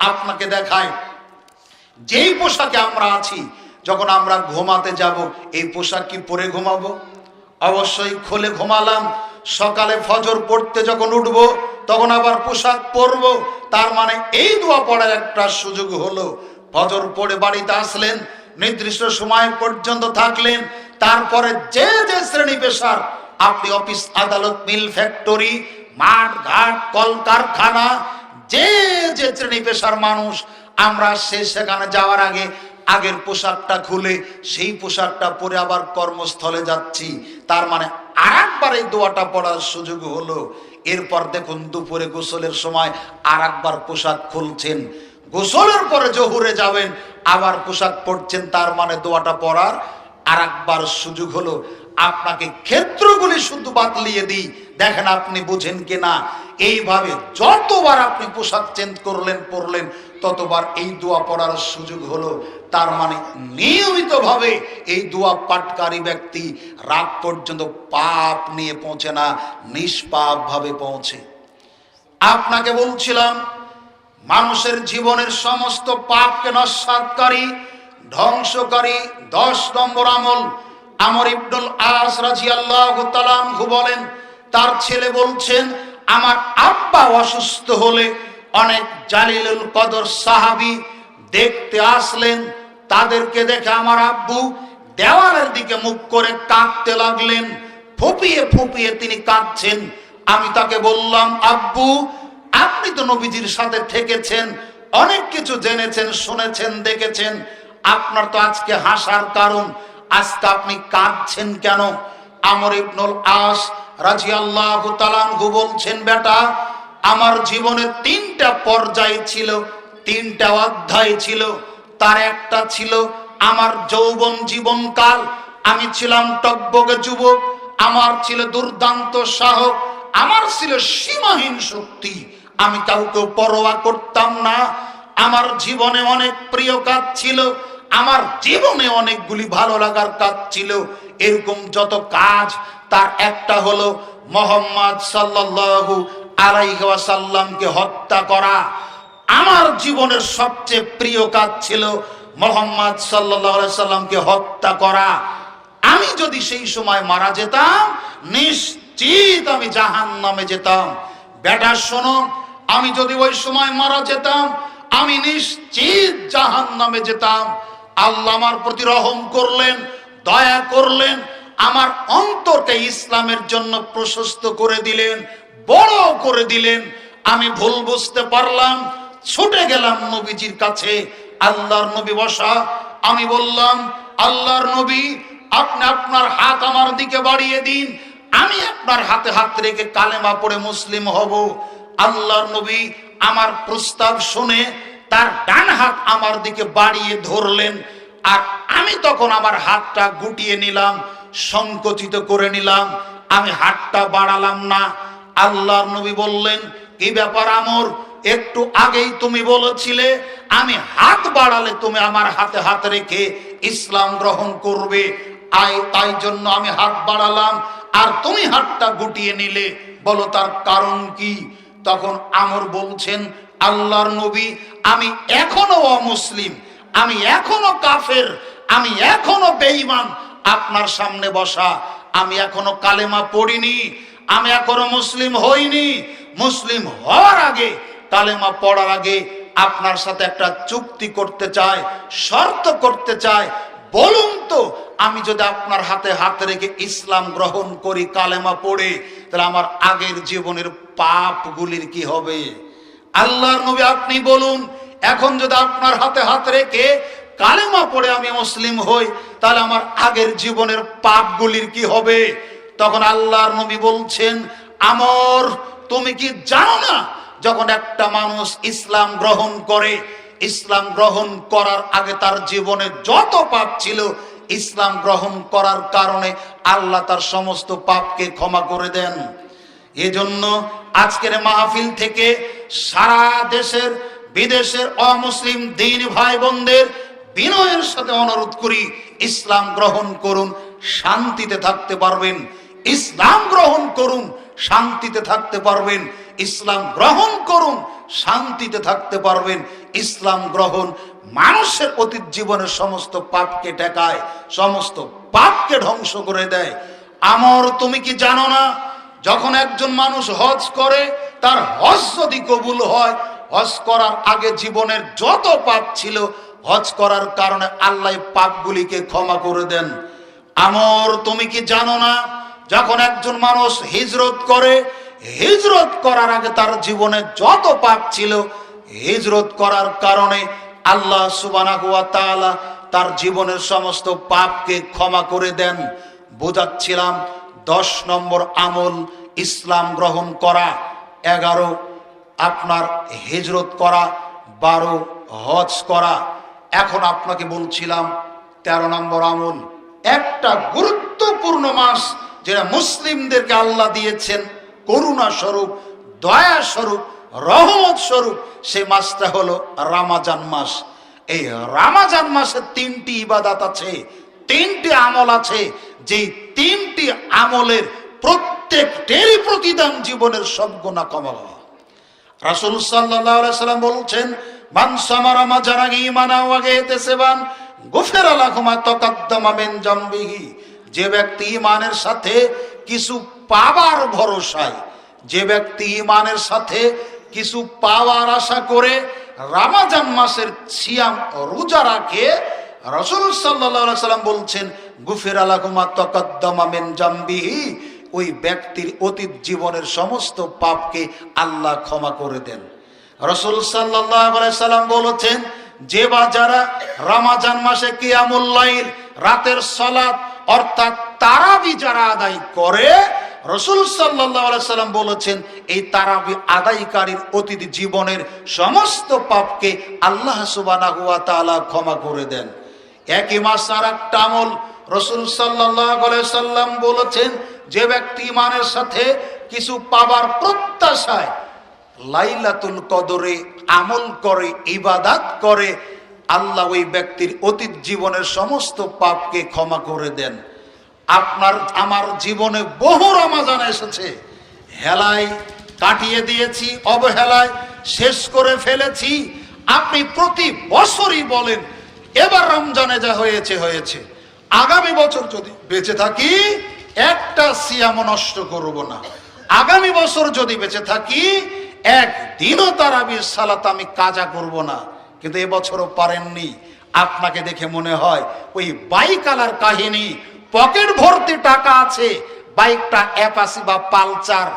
আপনাকে দেখায় যেই পোশাকে আমরা আছি, যখন আমরা ঘুমাতে যাব, এই পোশাক কি পরে ঘুমাবো? অবশ্যই খোলে ঘুমালাম। সকালে ফজর পড়তে যখন উঠবো, তখন আবার পোশাক পরবো। তার মানে এই দোয়া পড়ার একটা সুযোগ হলো, ফজর পড়ে বাড়িতে আসলেন, নির্দিষ্ট সময় পর্যন্ত থাকলেন, তারপরে যে যে শ্রেণি পেশার, আপনি অফিস আদালত, মিল ফ্যাক্টরি, মাঠ, ঘাট, কলকারখানা যে যে শ্রেণি পেশার মানুষ, আমরা সে সেখানে যাওয়ার আগে আগের পোশাকটা খুলে, সেই পোশাকটা পরে আবার কর্মস্থলে যাচ্ছি। তার মানে আর একবার এই দোয়াটা পড়ার সুযোগ হলো। এরপর দেখুন দুপুরে গোসলের সময় আর একবার পোশাক খুলছেন। গোসলের পরে জহুরে যাবেন, আবার পোশাক পরছেন। তার মানে দোয়াটা পড়ার আর একবার সুযোগ হলো। আপনাকে ক্ষেত্রগুলি শুধু বাতলিয়ে দিই। দেখেন আপনি বুঝেন কিনা? এইভাবে যতবার আপনি পোশাক চেঞ্জ করলেন পড়লেন ততবার এই দোয়া পড়ার সুযোগ হলো। তার মানে নিয়মিতভাবে এই দোয়া পাটকারী ব্যক্তি রাত পর্যন্ত পাপ নিয়ে পৌঁছে না নিষ্পাপ ভাবে পৌঁছে। আপনাকে বলছিলাম, মানুষের জীবনের সমস্ত পাপকে নস্বাতকারী, ধ্বংসকারী, দশ নম্বর আমল। আমর ইবনুল আস রাজি আল্লাহ বলেন তার ছেলে বলছেন, আমার আব্বা অসুস্থ হলে অনেক জালিলুল কদর সাহাবি দেখতে আসলেন। তাদেরকে দেখে আমার আব্বু দেওয়ালের দিকে মুখ করে কাঁদতে লাগলেন। ফুপিয়ে ফুপিয়ে তিনি কাঁদছেন। আমি তাকে বললাম, আব্বু, আপনি তো নবীজির সাথে থেকেছেন, অনেক কিছু জেনেছেন, শুনেছেন, দেখেছেন। আপনার তো আজকে হাসার কারণ। আজকে আপনি কাঁদছেন কেন? আমর ইবনুল আস রাজি আল্লাহ বলছেন, বেটা, আমার জীবনে তিনটা পর্যায় ছিল, তিনটা অধ্যায় ছিল। তার একটা ছিল আমার যৌবন জীবনকাল। আমি ছিলাম টকবগে যুবক, আমার ছিল দুর্দান্ত সাহস, আমার ছিল সীমাহীন শক্তি। আমি কাউকে পরোয়া করতাম না। আমার জীবনে অনেক প্রিয় কাজ ছিল, আমার জীবনে অনেকগুলি ভালো লাগার কাজ ছিল। এরকম যত কাজ তার একটা হলো মোহাম্মদ সাল্লাল্লাহু আলাইহি ওয়াসাল্লামকে হত্যা করা। আমার জীবনের সবচেয়ে প্রিয় কাজ ছিল মোহাম্মদ আলাইহি সাল্লামকে হত্যা করা। আমি যদি সেই সময় মারা যেতাম, নিশ্চিত আমি জাহান নামে যেতাম। বেটা, শোনো, আমি যদি ওই সময় মারা যেতাম, আমি নিশ্চিত জাহান নামে যেতাম। আল্লাহ আমার প্রতি রহম করলেন, দয়া করলেন আমার অন্তরকে ইসলামের জন্য প্রশস্ত করে দিলেন বড় করে দিলেন। আমি ভুল বুঝতে পারলাম, ছুটে গেলাম নবীজির কাছে, আল্লাহর নবী বসা। আমি বললাম, আল্লাহর নবী, আপনি আপনার হাত আমার দিকে বাড়িয়ে দিন, আমি আপনার হাতে হাত রেখে কালেমা পড়ে মুসলিম হব। আল্লাহর নবী আমার প্রস্তাব শুনে তার ডান হাত আমার দিকে বাড়িয়ে ধরলেন, আর আমি তখন আমার হাতটা গুটিয়ে নিলাম সংকুচিত করে নিলাম। আমি হাতটা বাড়ালাম না। আল্লাহর নবী বললেন, কি ব্যাপার আমর? একটু আগেই তুমি বলেছিলে, আমি হাত বাড়ালে তুমি আমার হাতে হাত রেখে ইসলাম গ্রহণ করবে। তাই জন্য আমি হাত বাড়ালাম। আর তুমি হাতটা গুটিয়ে নিলে, বলো তার কারণ কি? তখন আমর বলছেন, আল্লাহর নবী, আমি এখনও অমুসলিম, আমি এখনও কাফের, আমি এখনও বেঈমান আপনার সামনে বসা, আমি এখনও কালেমা পড়িনি, আমি এখনও মুসলিম হইনি। মুসলিম হওয়ার আগে, কালেমা পড়ার আগে আপনার সাথে একটা চুক্তি করতে চায় শর্ত করতে চায় বলুন তো, আমি যদি আপনার হাতে হাত রেখে ইসলাম গ্রহণ করি, কালেমা পড়ে, তাহলে আমার আগের জীবনের পাপগুলির কি হবে? আল্লাহর নবী আপনি বলুন, এখন যদি আপনার হাতে হাত রেখে কালেমা পড়ে আমি মুসলিম হই, তাহলে আমার আগের জীবনের পাপগুলির কি হবে? তখন আল্লাহর নবী বলছেন, আমর, তুমি কি জানো না যখন একটা মানুষ ইসলাম গ্রহণ করে, ইসলাম গ্রহণ করার আগে তার জীবনে যত পাপ ছিল, ইসলাম গ্রহণ করার কারণে আল্লাহ তার সমস্ত পাপকে ক্ষমা করে দেন। এজন্য আজকের মাহফিল থেকে সারা দেশের, বিদেশের অমুসলিম দিন ভাই বোনদের বিনয়ের সাথে অনুরোধ করি, ইসলাম গ্রহণ করুন, শান্তিতে থাকতে পারবেন। ইসলাম গ্রহণ করুন, শান্তিতে থাকতে পারবেন। ইসলাম গ্রহণ করুন, শান্তিতে থাকতে পারবেন। ইসলাম গ্রহণ মানুষের অতীত জীবনের সমস্ত পাপকে টেকায় সমস্ত পাপকে ধ্বংস করে দেয়। আমর, তুমি কি জানো না, যখন একজন মানুষ হজ করে, তার হজ যদি কবুল হয়, হজ করার আগে জীবনের যত পাপ ছিল হজ করার কারণে আল্লাহ পাপগুলিকে ক্ষমা করে দেন। আমর, তুমি কি জানো না, যখন একজন মানুষ হিজরত করে, হিজরত করার আগে তার জীবনে যত পাপ ছিল, হিজরত করার কারণে আল্লাহ সুবানা ওয়া তাআলা তার জীবনের সমস্ত পাপকে ক্ষমা করে দেন। বোঝাচ্ছিলাম, দশ নম্বর আমল ইসলাম গ্রহণ করা, এগারো, আপনার হিজরত করা, বারো, হজ করা। এখন আপনাকে বলছিলাম, তেরো নম্বর আমল। একটা গুরুত্বপূর্ণ মাস যেটা মুসলিমদেরকে আল্লাহ দিয়েছেন, করুণা স্বরূপ, দয়া স্বরূপ, রহমত স্বরূপ, সে মাসটা হলো রামাজান মাস। এই রামাজান মাসে তিনটি ইবাদাত আছে, তিনটি আমল আছে। যেই তিনটি আমলের প্রত্যেকটেরই প্রতিদান জীবনের সব গুণা কমাওয়া রাসুল আলাইহি সাল্লাম বলছেন মান সামারা মা জানাগি ইমানা ওয়াগে তেসেবান গুফিরা তাকাদ্দামা মিন যে ব্যক্তি ইমানের সাথে কিছু পাবার ভরসায়, যে ব্যক্তি ইমানের সাথে কিছু পাওয়ার আশা করে রামাজান মাসের সিয়াম রোজা রাখে, রসুল আলাইহি সাল্লাম বলছেন গুফিরা লাহু মা তাকাদ্দামা মিন ওই ব্যক্তির অতীত জীবনের সমস্ত পাপকে আল্লাহ ক্ষমা করে দেন। রসুল সাল্লাম বলেছেন, যে বা যারা রামাজান মাসে কিয়ামুল্লাইল রাতের সলাৎ অর্থাৎ তারাবি যারা আদায় করে, রসুল সাল্লাম বলেছেন, এই তারাবি আদায়কারীর অতীত জীবনের সমস্ত পাপকে আল্লাহ সুবানা হুয়া তাআলা ক্ষমা করে দেন। একই মাস আর একটা আমল, রসুল সাল্লাম বলেছেন, যে ব্যক্তি ইমানের সাথে কিছু পাবার প্রত্যাশায় লাইলাতুল কদরে আমল করে, ইবাদাত করে, আল্লাহ ওই ব্যক্তির অতীত জীবনের সমস্ত পাপকে ক্ষমা করে দেন। আপনার, আমার জীবনে বহু রমাজান এসেছে। হেলায় কাটিয়ে দিয়েছি, অবহেলায় শেষ করে ফেলেছি। আপনি প্রতি বছরই বলেন, এবার রমজানে যা হয়েছে হয়েছে। আগামী বছর যদি বেঁচে থাকি, একটা সিয়াম নষ্ট করব না। আগামী বছর যদি বেঁচে থাকি একদিনও তারাবির সালাত আমি কাজা করব না। কিন্তু এবছরও পারেননি। আপনাকে দেখে মনে হয় ওই বাইক আলার কাহিনী, পকেট ভর্তি টাকা আছে, বাইকটা অ্যাপাসি বা পালচার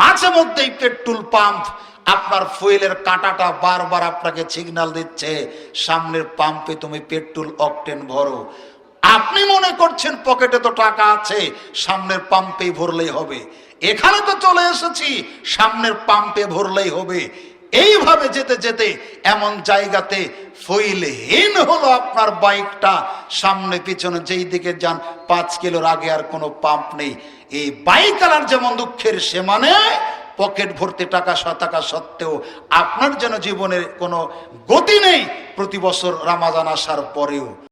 মাঝে মধ্যেই পেট্রোল পাম্প, আপনার ফুয়েলের কাঁটাটা বারবার আপনাকে সিগন্যাল দিচ্ছে, সামনের পাম্পে তুমি পেট্রোল অকটেন ভরো। আপনি মনে করছেন পকেটে তো টাকা আছে, সামনের পাম্পেই ভরলেই হবে। এখানে তো চলে এসেছি, সামনের পাম্পে ভরলেই হবে। এইভাবে যেতে যেতে এমন জায়গাতে ফইলহীন হলো আপনার বাইকটা। সামনে পিছনে যেই দিকে যান, পাঁচ কিলোর আগে আর কোনো পাম্প নেই। এই বাইক আলার যেমন দুঃখের, সে মানে পকেট ভর্তি টাকা, শ টাকা সত্ত্বেও আপনার যেন জীবনের কোনো গতি নেই প্রতি বছর রামাজান আসার পরেও।